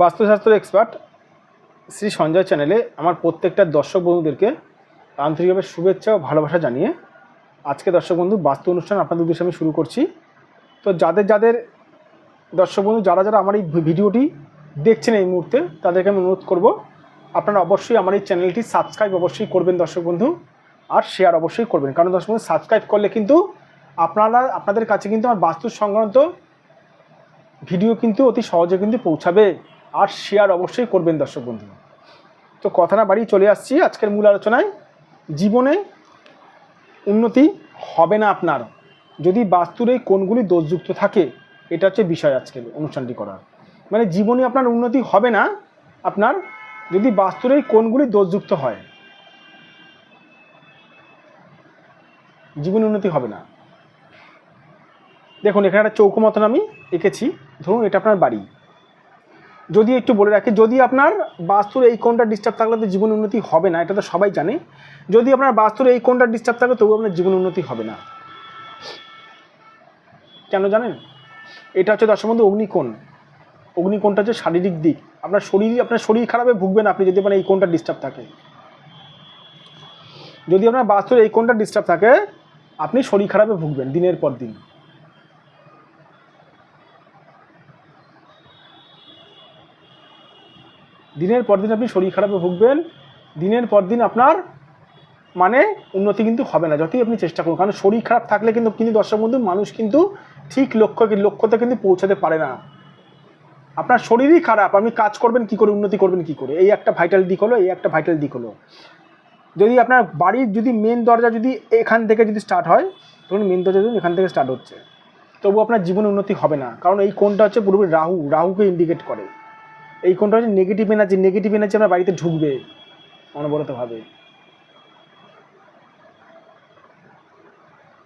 বাস্তুশাস্ত্র এক্সপার্ট শ্রী সঞ্জয় চ্যানেলে আমার প্রত্যেকটা দর্শক বন্ধুদেরকে আন্তরিকভাবে শুভেচ্ছা ও ভালোবাসা জানিয়ে আজকে দর্শক বন্ধু বাস্তু অনুষ্ঠান আপনাদের উদ্দেশ্যে আমি শুরু করছি। তো যাদের যাদের দর্শক বন্ধু, যারা যারা আমার এই ভিডিওটি দেখছেন এই মুহূর্তে, তাদেরকে আমি অনুরোধ করব, আপনারা অবশ্যই আমার এই চ্যানেলটি সাবস্ক্রাইব অবশ্যই করবেন দর্শক বন্ধু, আর শেয়ার অবশ্যই করবেন। কারণ দর্শক বন্ধু সাবস্ক্রাইব করলে কিন্তু আপনারা, আপনাদের কাছে কিন্তু আমার বাস্তু সংক্রান্ত ভিডিও কিন্তু অতি সহজে কিন্তু পৌঁছাবে। আর শেয়ার অবশ্যই করবেন দর্শক বন্ধু তো কথা না বাড়িয়ে চলে আসছি আজকের মূল আলোচনায়। জীবনে উন্নতি হবে না আপনার। যদি বাস্তুর এই কোণগুলি দোষযুক্ত থাকে, এটা হচ্ছে বিষয় আজকের অনুষ্ঠানটি করার। মানে জীবনে আপনার উন্নতি হবে না, আপনার যদি বাস্তুর এই কোণগুলি দোষযুক্ত হয়, জীবনে উন্নতি হবে না। দেখুন, এখানে একটা চৌকো মতন আমি এঁকেছি। ধরুন, এটা আপনার বাড়ি। যদি একটু বলে রাখি, যদি আপনার বাস্তুর এই কোনটা ডিস্টার্ব থাকলে তো জীবন উন্নতি হবে না, এটা তো সবাই জানে। যদি আপনার বাস্তুর এই কোনটা ডিস্টার্ব থাকে তবু আপনার জীবন উন্নতি হবে না। কেন জানেন? এটা হচ্ছে দর্শক বন্ধু, অগ্নিকোণ। অগ্নিকোণটা হচ্ছে শারীরিক দিক। আপনার শরীর আপনার শরীর খারাপে ভুগবেন আপনি যদি আপনার এই কোনটা ডিস্টার্ব থাকে। যদি আপনার বাস্তুর এই কোনটা ডিস্টার্ব থাকে, আপনি শরীর খারাপে ভুগবেন দিনের পর দিন। দিনের পর দিন আপনি শরীর খারাপে ভুগবেন, দিনের পর দিন আপনার মানে উন্নতি কিন্তু হবে না, যতই আপনি চেষ্টা করুন। কারণ শরীর খারাপ থাকলে কিন্তু কিন্তু দর্শক বন্ধু, মানুষ কিন্তু ঠিক লক্ষ্য, লক্ষ্যতে কিন্তু পৌঁছাতে পারে না। আপনার শরীরই খারাপ, আপনি কাজ করবেন কি করে, উন্নতি করবেন কি করে? এই একটা ভাইটাল দিক হলো, এই একটা ভাইটাল দিক হলো। যদি আপনার বাড়ির যদি মেন দরজা যদি এখান থেকে যদি স্টার্ট হয়, ধরুন মেন দরজা যদি এখান থেকে স্টার্ট হচ্ছে। তবু আপনার জীবনে উন্নতি হবে না। কারণ এই কোনটা হচ্ছে পুরোপুরি রাহু, রাহুকে ইন্ডিকেট করে। এই কোনটা হচ্ছে নেগেটিভ এনার্জি নেগেটিভ এনার্জি আপনার বাড়িতে ঢুকবে, অনবরতভাবে।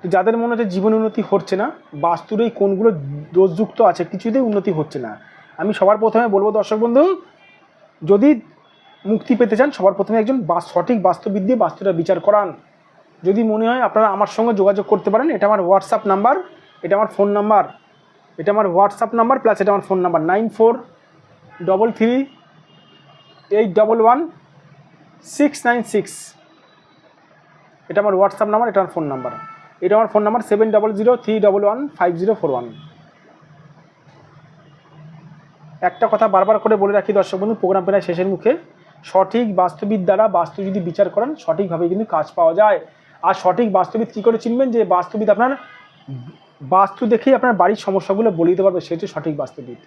তো যাদের মনে হচ্ছে জীবন উন্নতি হচ্ছে না, বাস্তুর এই কোনগুলো দোষযুক্ত আছে, কিছুতেই উন্নতি হচ্ছে না। আমি সবার প্রথমে বলব, দর্শক বন্ধু, যদি মুক্তি পেতে চান, সবার প্রথমে একজন সঠিক বাস্তুবিদ দিয়ে বাস্তুটা বিচার করান। যদি মনে হয় আপনারা আমার সঙ্গে যোগাযোগ করতে পারেন, এটা আমার হোয়াটসঅ্যাপ নাম্বার এটা আমার ফোন নাম্বার এটা আমার হোয়াটসঅ্যাপ নাম্বার প্লাস এটা আমার phone number nine four double three eight double one six nine six এটা আমার হোয়াটসঅ্যাপ নাম্বার এটা আমার ফোন নাম্বার এটা আমার phone number seven double zero three double one five zero four one একটা কথা বারবার করে বলে রাখি দর্শক বন্ধু প্রোগ্রাম প্রায় শেষের মুখে। সঠিক বাস্তুবিদ দ্বারা বাস্তু যদি বিচার করেন, সঠিকভাবে কিন্তু কাজ পাওয়া যায়। আর সঠিক বাস্তুবিদ কী করে চিনবেন যে বাস্তুবিদ আপনার, বাস্তু দেখেই আপনার বাড়ির সমস্যাগুলো বলে দিতে পারবে সেটি সঠিক বাস্তুবিদ।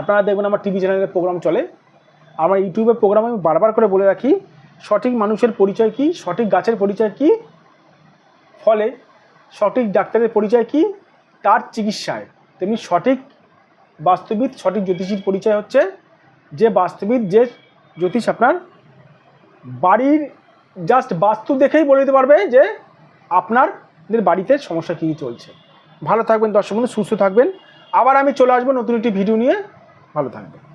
আপনারা দেখবেন আমার টিভি চ্যানেলের প্রোগ্রাম চলে। আমার ইউটিউবের প্রোগ্রাম আমি বারবার করে বলে রাখি, সঠিক মানুষের পরিচয় কি, সঠিক গাছের পরিচয় কি, ফলে সঠিক ডাক্তারের পরিচয় কি, তার চিকিৎসায়। তেমনি সঠিক বাস্তুবিদ, সঠিক জ্যোতিষীর পরিচয় হচ্ছে যে বাস্তুবিদ, যে জ্যোতিষ আপনার বাড়ির জাস্ট বাস্তু দেখেই বলে দিতে পারবে যে আপনাদের বাড়িতে সমস্যা কী কী চলছে। ভালো থাকবেন দর্শক বন্ধু, সুস্থ থাকবেন। আবার আমি চলে আসব নতুন একটি ভিডিও নিয়ে। ভালো থাকবেন।